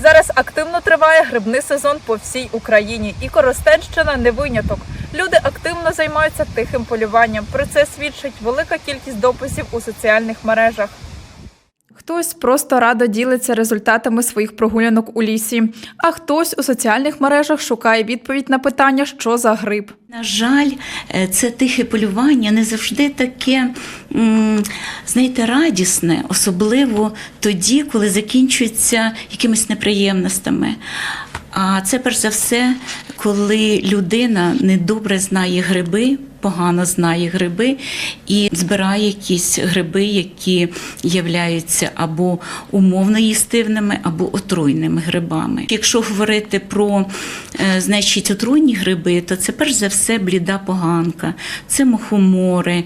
Зараз активно триває грибний сезон по всій Україні, і Коростенщина не виняток. Люди активно займаються тихим полюванням. Про це свідчить велика кількість дописів у соціальних мережах. Хтось просто радо ділиться результатами своїх прогулянок у лісі, а хтось у соціальних мережах шукає відповідь на питання, що за гриб. На жаль, е, це тихе полювання не завжди таке, знаєте, радісне, особливо тоді, коли закінчується якимись неприємностями. А це перш за все, коли людина недобре знає гриби, погано знає гриби і збирає якісь гриби, які являються або умовно їстивними, або отруйними грибами. Якщо говорити про е, значить, отруйні гриби, то це перш за все бліда поганка, це мухомори.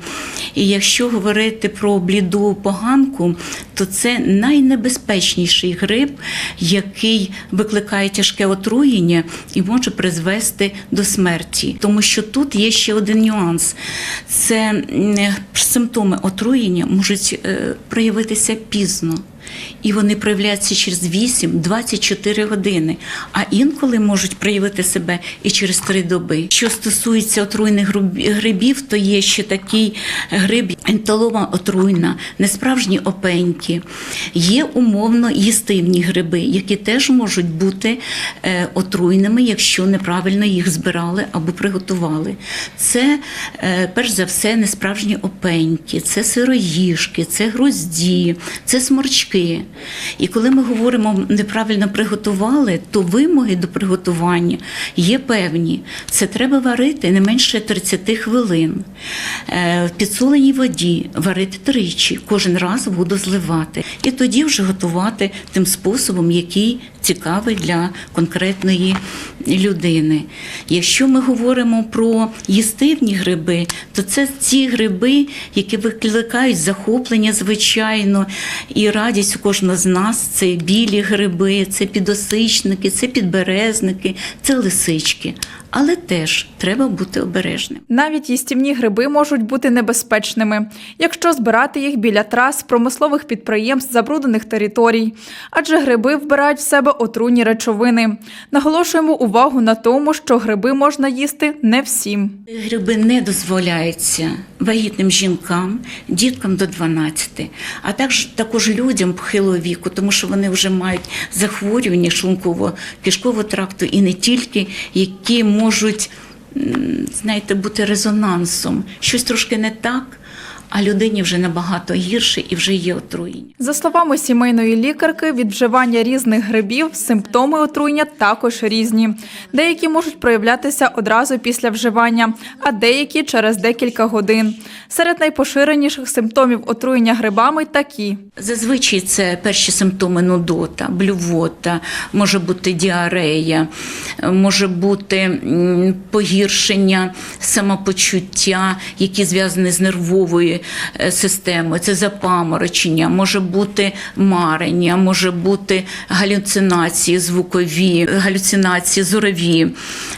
І якщо говорити про бліду поганку, то це найнебезпечніший гриб, який викликає тяжке отруєння і може призвести до смерті. Тому що тут є ще один нюанс: це м, симптоми отруєння можуть е, проявитися пізно. І вони проявляються через 8-24 години, а інколи можуть проявити себе і через 3 доби. Що стосується отруйних грибів, то є ще такий гриб ентолома отруйна, несправжні опеньки. Є умовно їстивні гриби, які теж можуть бути е, отруйними, якщо неправильно їх збирали або приготували. Це е, перш за все несправжні опеньки, це сироїжки, це грузді, це сморчки. І коли ми говоримо неправильно приготували, то вимоги до приготування є певні. Це треба варити не менше 30 хвилин. Е, В підсоленій воді варити тричі, кожен раз воду зливати. І тоді вже готувати тим способом, який цікавий для конкретної людини. Якщо ми говоримо про їстивні гриби, то це ті гриби, які викликають захоплення, звичайно, і радість у кожного з нас це білі гриби, це підосичники, це підберезники, це лисички. Але теж треба бути обережним. Навіть їстівні гриби можуть бути небезпечними, якщо збирати їх біля трас, промислових підприємств, забруднених територій. Адже гриби вбирають в себе отруйні речовини. Наголошуємо увагу на тому, що гриби можна їсти не всім. Гриби не дозволяються вагітним жінкам, діткам до 12, а також також людям похилого віку, тому що вони вже мають захворювання шлунково-кишкового тракту і не тільки, які можуть, знаєте, бути резонансом. Щось трошки не так, а людині вже набагато гірше і вже є отруєння. За словами сімейної лікарки, від вживання різних грибів симптоми отруєння також різні. Деякі можуть проявлятися одразу після вживання, а деякі через декілька годин. Серед найпоширеніших симптомів отруєння грибами такі: Зазвичай це перші симптоми нудота, блювота, може бути діарея, може бути погіршення самопочуття, які зв'язані з нервовою е, системою. Це запаморочення, може бути марення, може бути галюцинації звукові, галюцинації зорові,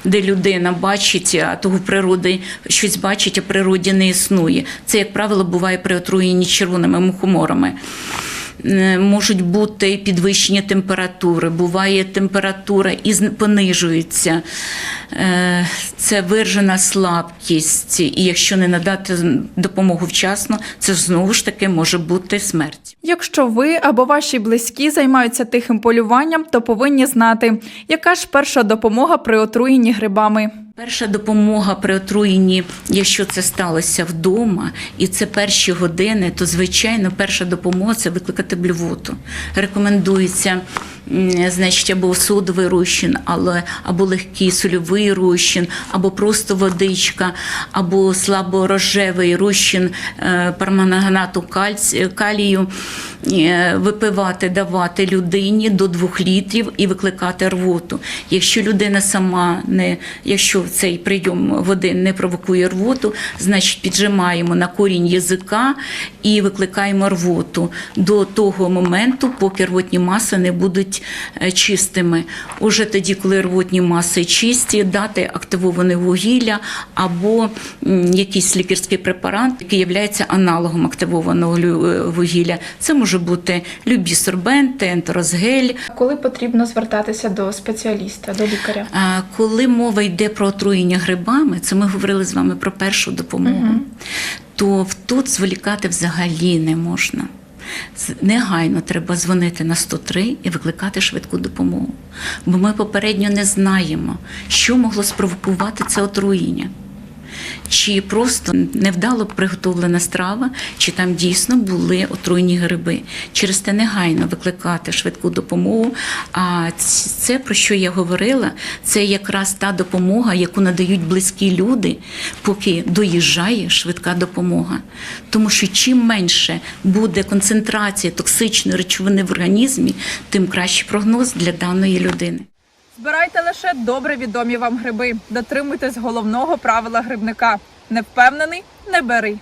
де людина бачить, а того в природі щось бачить, а природі не існує. Це, як правило, буває при отруєнні червоними мухоморами. Е, Можуть бути підвищення температури, буває температура і понижується. Е, Це виражена слабкість, і якщо не надати допомогу вчасно, це знову ж таки може бути смерть. Якщо ви або ваші близькі займаються тихим полюванням, то повинні знати, яка ж перша допомога при отруєнні грибами. Перша допомога при отруєнні, якщо це сталося вдома, і це перші години, то звичайно перша допомога це викликати блювоту. Рекомендується значить, або содовий розчин, але або легкий сольовий розчин, або просто водичка, або слаборожевий розчин е, перманганату калію. е, Випивати, давати людині до 2 літрів і викликати рвоту. Якщо людина сама не, якщо цей прийом води не провокує рвоту, значить піджимаємо на корінь язика і викликаємо рвоту до того моменту, поки рвотні маси не будуть е, чистими. Уже тоді, коли рвотні маси чисті, дати активоване вугілля або якийсь лікарський препарат, який є аналогом активованого е, вугілля. Це може бути любі сорбенти, ентерозгель. Коли потрібно звертатися до спеціаліста, до лікаря? Коли мова йде про отруєння грибами, це ми говорили з вами про першу допомогу, то тут зволікати взагалі не можна. Негайно треба дзвонити на 103 і викликати швидку допомогу. Бо ми попередньо не знаємо, що могло спровокувати це отруєння. Чи просто невдало приготовлена страва, чи там дійсно були отруйні гриби. Через те негайно викликати швидку допомогу. А це, про що я говорила, це якраз та допомога, яку надають близькі люди, поки доїжджає швидка допомога. Тому що чим менше буде концентрація токсичної речовини в організмі, тим кращий прогноз для даної людини. Збирайте лише добре відомі вам гриби. Дотримуйтесь головного правила грибника: не впевнений, не бери.